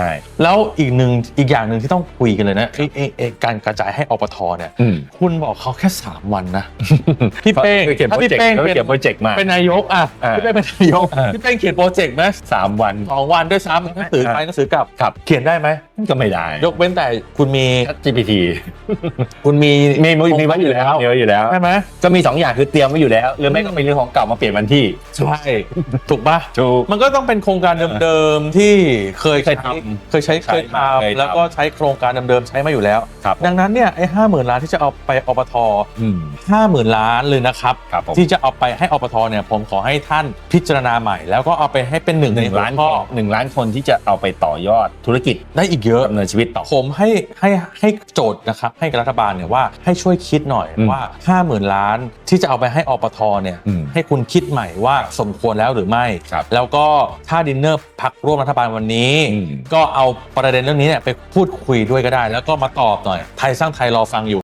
ช่ แล้วอีกหนึ่งอีกอย่างหนึ่งที่ต้องคุยกันเลยนะไอ้ไอ้ไอ้การกระจายให้อปทเนี่ยอืม คุณบอกเขาแค่ 3 วันนะ พี่เป้งขาเขียนโปถ้ารพี่เจกต์เป้งเขาเป็นเขียนโปรเจกต์มา เป็นนายกอะอ่า พี่เป้งเป็นนายกอ่าพี่เป้งเขียนโปรเจกต์ไหมสามวัน สองวันด้วยซ้ำหนังสือไปหนังสือกลับครับ เขียนได้ไหมก็ไม่ได้ ยกเว้นแต่คุณมี GPT คุณมีมีมีมีไว้อยู่แล้วมีไว้อยู่แล้ว ใช่ไหมก็มี 2 อย่างคือเตรียมไว้อยู่แล้ว หรือไม่ก็เป็นเรื่องของเก่ามาเปลี่ยนวันที่ใช่ ถูกปะถูก มันก็ต้องเป็นโครงการเดิมๆที่เคยเคยทำเคยใช้ใช่เคยทเคยทำำแล้วก็ใช้โครงการเดิมๆใช้มาอยู่แล้ว ครับดังนั้นเนี่ยไอ้ห้าหมื่นล้านที่จะเอาไปอปทอืมห้าหมื่นล้านเลยนะครับ ครับผม ที่จะเอาไปให้อปทเนี่ยผมขอให้ท่านพิจารณาใหม่ แล้วก็เอาไปให้เป็นหนึ่งหในนึ่งหัวล้านข้อหนึ่งล้านคนที่จะเอาไปต่อยอดธุรกิจได้อีกเยอะ ดำเนินชีวิตต่อ ผมให้ให้ให้โจทย์นะครับให้กับรัฐบาลเนี่ยว่าให้ช่วยคิดหน่อยอืมว่า 5 0,000 ล้านที่จะเอาไปให้อปทเนี่ยอืมให้คุณคิดใหม่ว่าสมควรแล้วหรือไม่ ครับแล้วก็ถ้าดินเนอร์พักร่วมรัฐบาลวันนี้ อืมก็เอาประเด็นเรื่องนี้เนี่ยไปพูดคุยด้วยก็ได้ แล้วก็มาตอบหน่อยไทยสร้างไทยรอฟังอยู่